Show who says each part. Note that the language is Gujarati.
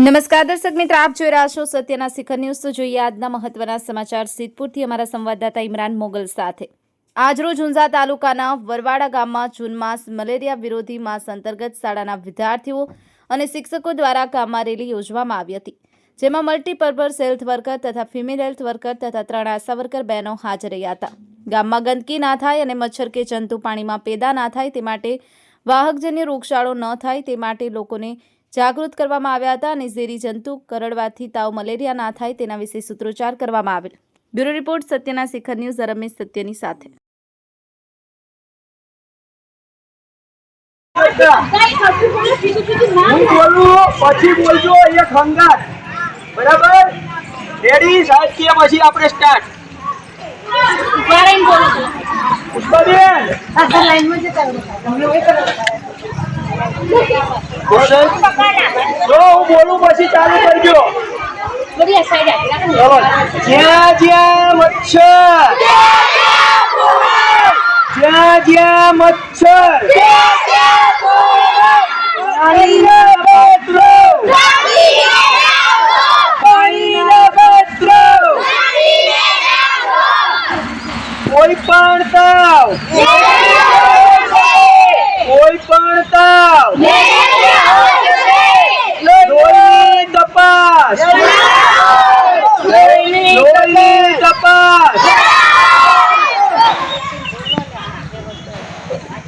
Speaker 1: નમસ્કાર દર્શક મિત્ર, આપ જોઈ રહ્યા છો સત્યના શિખર ન્યૂઝ. તો જોઈએ આજના મહત્વના સમાચાર સિદ્ધપુરથી અમારા સંવાદદાતા ઇમરાન મોગલ સાથે. આજરોજ ઊંઝા તાલુકાના વરવાડા ગામમાં જૂન માસ મલેરિયા વિરોધી માસ અંતર્ગત શાળાના વિદ્યાર્થીઓ અને શિક્ષકો દ્વારા ગામમાં રેલી યોજવામાં આવી હતી, જેમાં મલ્ટીપર્પઝ હેલ્થ વર્કર તથા ફિમેલ હેલ્થ વર્કર તથા ત્રણ આશા વર્કર બહેનો હાજર રહ્યા હતા. ગામમાં ગંદકી ના થાય અને મચ્છર કે જંતુ પાણીમાં પેદા ના થાય તે માટે વાહકજન્ય રોગચાળો ન થાય તે માટે લોકોને જાગૃત કરવામાં આવ્યા હતા અને ઝેરી જંતુ કરડવાથી તાવ મલેરિયા ના થાય તેના વિશે સૂત્રોચ્ચાર કરવામાં આવેલ. બ્યુરો રિપોર્ટ સત્યના શિખર ન્યૂઝ રમેશ સત્યની સાથે.
Speaker 2: પછી બોલજો એક હંગાત. બરાબર? રેડી સાહેબ પછી આપણે સ્ટાર્ટ પુષ્પાબેન. જો હું બોલું પછી ચાલુ કરી કરજો જ્યાં જ્યાં મચ્છર. જ્યાં જ્યાં મચ્છર. કોઈ પણ તાવ. Yes.